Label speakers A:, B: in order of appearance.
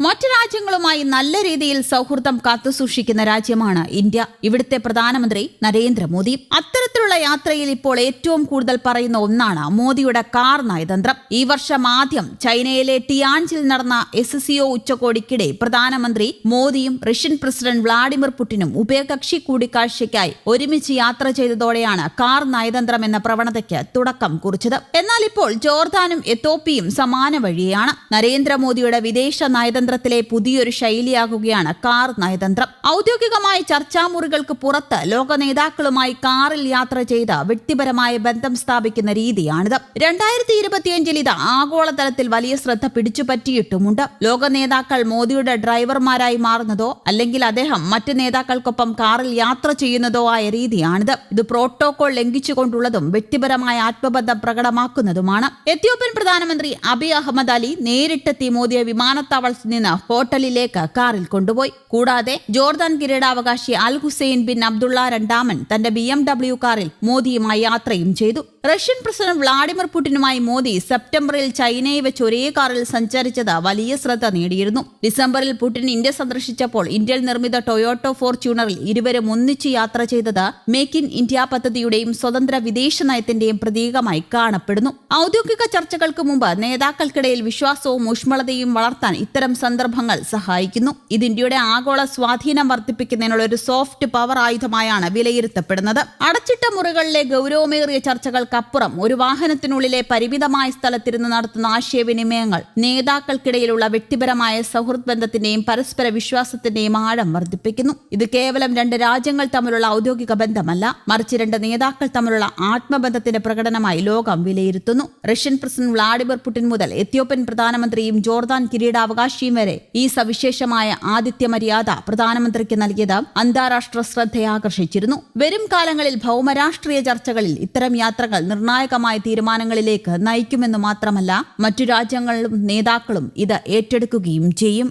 A: മറ്റു രാജ്യങ്ങളുമായി നല്ല രീതിയിൽ സൗഹൃദം കാത്തുസൂക്ഷിക്കുന്ന രാജ്യമാണ് ഇന്ത്യ. ഇവിടുത്തെ പ്രധാനമന്ത്രി നരേന്ദ്രമോദി. അത്തരത്തിലുള്ള യാത്രയിൽ ഇപ്പോൾ ഏറ്റവും കൂടുതൽ പറയുന്ന ഒന്നാണ് മോദിയുടെ കാർ നയതന്ത്രം. ഈ വർഷം ആദ്യം ചൈനയിലെ ടിയാൻജിൽ നടന്ന എസ് സിഒ ഉച്ചകോടിക്കിടെ പ്രധാനമന്ത്രി മോദിയും റഷ്യൻ പ്രസിഡന്റ് വ്ളാഡിമിർ പുടിനും ഉഭയകക്ഷി കൂടിക്കാഴ്ചയ്ക്കായി ഒരുമിച്ച് യാത്ര ചെയ്തതോടെയാണ് കാർ നയതന്ത്രം എന്ന പ്രവണതയ്ക്ക് തുടക്കം കുറിച്ചത്. എന്നാൽ ഇപ്പോൾ ജോർദാനും എത്തോപ്പിയും സമാന വഴിയാണ്. നരേന്ദ്രമോദിയുടെ വിദേശ നയതന്ത്രത്തിലെ പുതിയൊരു ശൈലിയാകുകയാണ് കാർ നയതന്ത്രം. ഔദ്യോഗികമായ ചർച്ചാമുറികൾക്ക് പുറത്ത് ലോക നേതാക്കളുമായി കാറിൽ യാത്ര ചെയ്ത് വ്യക്തിപരമായ ബന്ധം സ്ഥാപിക്കുന്ന രീതിയാണിത്. രണ്ടായിരത്തി ഇരുപത്തിയഞ്ചിൽ ഇത് ആഗോളതലത്തിൽ വലിയ ശ്രദ്ധ പിടിച്ചുപറ്റിയിട്ടുമുണ്ട്. ലോക നേതാക്കൾ മോദിയുടെ ഡ്രൈവർമാരായി മാറുന്നതോ അല്ലെങ്കിൽ അദ്ദേഹം മറ്റ് നേതാക്കൾക്കൊപ്പം കാറിൽ യാത്ര ചെയ്യുന്നതോ ആയ രീതിയാണിത്. ഇത് പ്രോട്ടോകോൾ ലംഘിച്ചുകൊണ്ടുള്ളതും വ്യക്തിപരമായ ആത്മബന്ധം പ്രകടമാക്കുന്നതുമാണ്. എത്യോപ്യൻ പ്രധാനമന്ത്രി അബി അഹമ്മദ് അലി നേരിട്ടെത്തി മോദിയെ വിമാനത്താവളത്തിൽ നിന്ന് ഹോട്ടലിലേക്ക് കാറിൽ കൊണ്ടുപോയി. കൂടാതെ ജോർദാൻ കിരീടാവകാശി അൽ ഹുസൈൻ ബിൻ അബ്ദുള്ള രണ്ടാമൻ തന്റെ ബി എം ഡബ്ല്യു കാറിൽ മോദിയുമായി യാത്രയും ചെയ്തു. റഷ്യൻ പ്രസിഡന്റ് വ്ളാഡിമിർ പുടിനുമായി മോദി സെപ്റ്റംബറിൽ ചൈനയെ വെച്ച് ഒരേ കാറിൽ സഞ്ചരിച്ചത് വലിയ ശ്രദ്ധ നേടിയിരുന്നു. ഡിസംബറിൽ പുടിൻ ഇന്ത്യ സന്ദർശിച്ചപ്പോൾ ഇന്ത്യയിൽ നിർമ്മിത ടൊയോട്ടോ ഫോർച്യൂണറിൽ ഇരുവരും ഒന്നിച്ച് യാത്ര ചെയ്തത് മേക്ക് ഇൻ ഇന്ത്യ പദ്ധതിയുടെയും സ്വതന്ത്ര വിദേശ നയത്തിന്റെയും പ്രതീകമായി കാണപ്പെടുന്നു. ഔദ്യോഗിക ചർച്ചകൾക്ക് മുമ്പ് നേതാക്കൾക്കിടയിൽ വിശ്വാസവും ഊഷ്മളതയും വളർത്താൻ ഇത്തരം സന്ദർഭങ്ങൾ സഹായിക്കുന്നു. ഇത് ഇന്ത്യയുടെ ആഗോള സ്വാധീനം വർദ്ധിപ്പിക്കുന്നതിനുള്ള ഒരു സോഫ്റ്റ് പവർ ആയുധമായാണ് വിലയിരുത്തപ്പെടുന്നത്. അടച്ചിട്ട മുറികളിലെ ഗൗരവമേറിയ ചർച്ചകൾക്കപ്പുറം ഒരു വാഹനത്തിനുള്ളിലെ പരിമിതമായ സ്ഥലത്തിരുന്ന് നടത്തുന്ന ആശയവിനിമയങ്ങൾ നേതാക്കൾക്കിടയിലുള്ള വ്യക്തിപരമായ സൗഹൃദ ബന്ധത്തിന്റെയും പരസ്പര വിശ്വാസത്തിന്റെയും ആഴം വർദ്ധിപ്പിക്കുന്നു. ഇത് കേവലം രണ്ട് രാജ്യങ്ങൾ തമ്മിലുള്ള ഔദ്യോഗിക ബന്ധമല്ല മറിച്ച് രണ്ട് നേതാക്കൾ തമ്മിലുള്ള ആത്മബന്ധത്തിന്റെ പ്രകടനമായി ലോകം വിലയിരുത്തുന്നു. റഷ്യൻ പ്രസിഡന്റ് വ്ളാഡിമിർ പുടിൻ മുതൽ എത്യോപ്യൻ പ്രധാനമന്ത്രിയും ജോർദാൻ കിരീടാവകാശിയും വരെ ഈ സവിശേഷമായ ആദിത്യ മര്യാദ പ്രധാനമന്ത്രിക്ക് നൽകിയത് അന്താരാഷ്ട്ര ശ്രദ്ധയാകർഷിച്ചിരുന്നു. വരും കാലങ്ങളിൽ ഭൗമരാഷ്ട്രീയ ചർച്ചകളിൽ ഇത്തരം യാത്രകൾ നിർണായകമായ തീരുമാനങ്ങളിലേക്ക് നയിക്കുമെന്ന് മാത്രമല്ല മറ്റു രാജ്യങ്ങളിലും നേതാക്കളും ഇത് ഏറ്റെടുക്കുകയും ചെയ്യും.